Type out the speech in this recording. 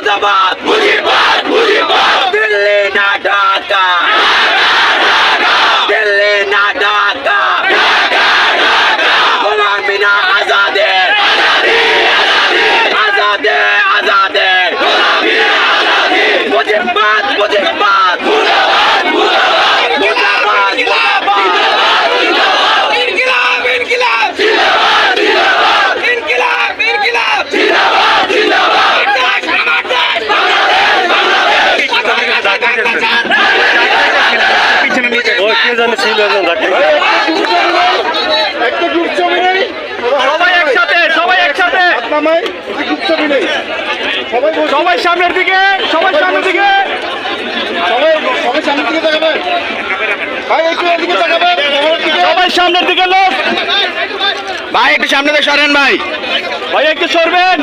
মুর্দাবাদ। মুর্দাবাদ মুর্দাবাদ। দিল্লি না ঢাকা। দিল্লি না ঢাকা। গোলামি না একটা নেই সবাই একসাথে সবাই একসাথে নামাই সবাই সামনের দিকে। সবাই সামনের দিকে সবাই সবাই সামনের ভাই একটু এদিকে তাকাবেন সবাই সামনের দিকে লোক ভাই একটু সামনে থেকে সরেন ভাই। ভাই, একটু সরবেন।